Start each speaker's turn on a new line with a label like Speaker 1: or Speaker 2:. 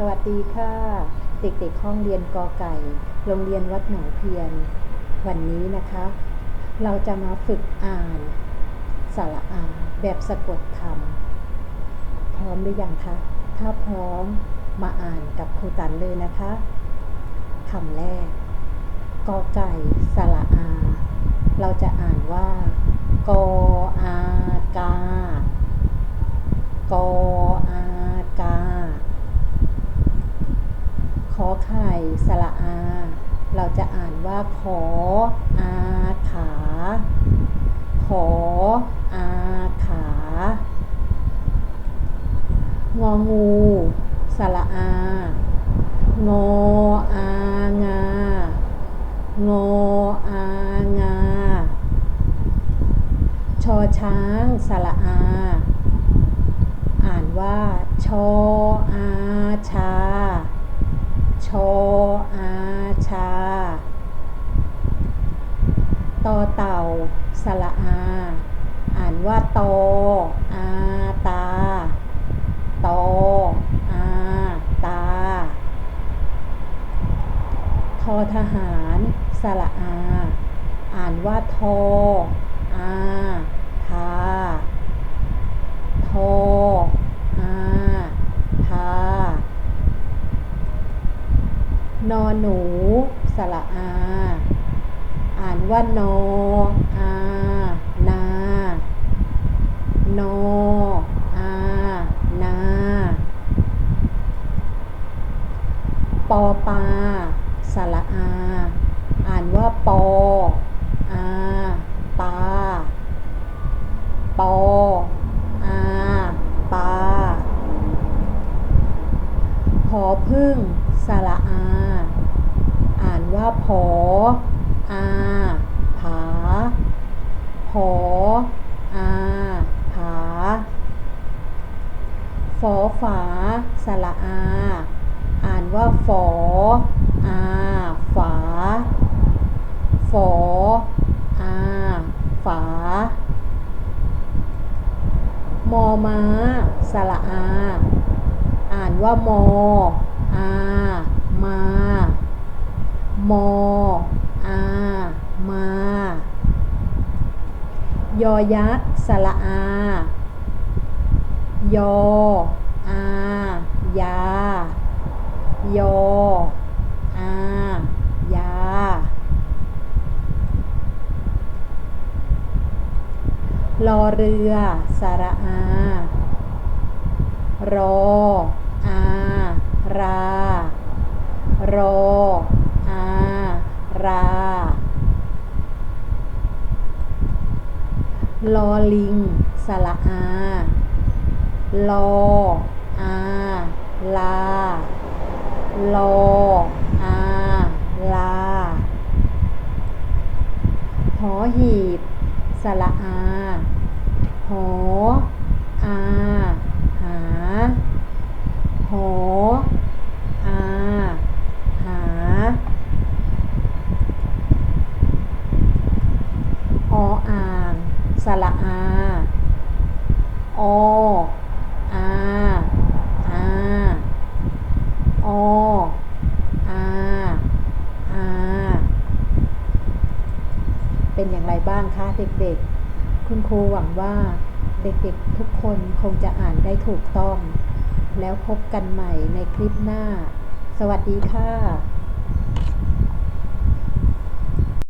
Speaker 1: สวัสดีค่ะ เด็กๆห้องเรียนกอไก่ โรงเรียนวัดหนองเพียน วันนี้นะคะ เราจะมาฝึกอ่านสระอาแบบสะกดคำพร้อมหรือยังคะ ถ้าพร้อมมาอ่านกับครูตันเลยนะคะคำแรกกอไก่สระอา เราจะอ่านว่ากออากากออากา ขอไข่สระอา เราจะอ่านว่าขออาขา ขออาขางองูสระอา งออางา งออางา ชอช้างสระอา อ่านว่าชออาชา ชออาชา ตอเต่าสระอา อ่านว่าตออาตา ตออาตา ทอทหารสระอา อ่านว่า ทออาทา นอหนู สระอา อ่านว่านออา นา นออา นาปอปา สระอา อ่านว่าปอ อา ปา ปอ อา ปาพอพึ่ง สระอา อ่านว่าพอ อาผาพอ อาผาฟอฝาสระอา อ่านว่าฝอ อาฝาฝอ อาฝามอม้าสระอา อ่านว่ามอ อามา มออา มายอยักษ์สระอา ยอ อา ยา ยอ อา ยา รอเรือ สระอา รออา รา รออาราลอลิง สระอา ลอ อา ลา ลอ อา ลา หอหีบ สระอา หอ อา หา หออา หา ออ่าง สระอาออาอาออาอาเป็นอย่างไรบ้างคะเด็กๆ คุณครูหวังว่าเด็กๆทุกคนคงจะอ่านได้ถูกต้อง แล้วพบกันใหม่ในคลิปหน้า สวัสดีค่ะ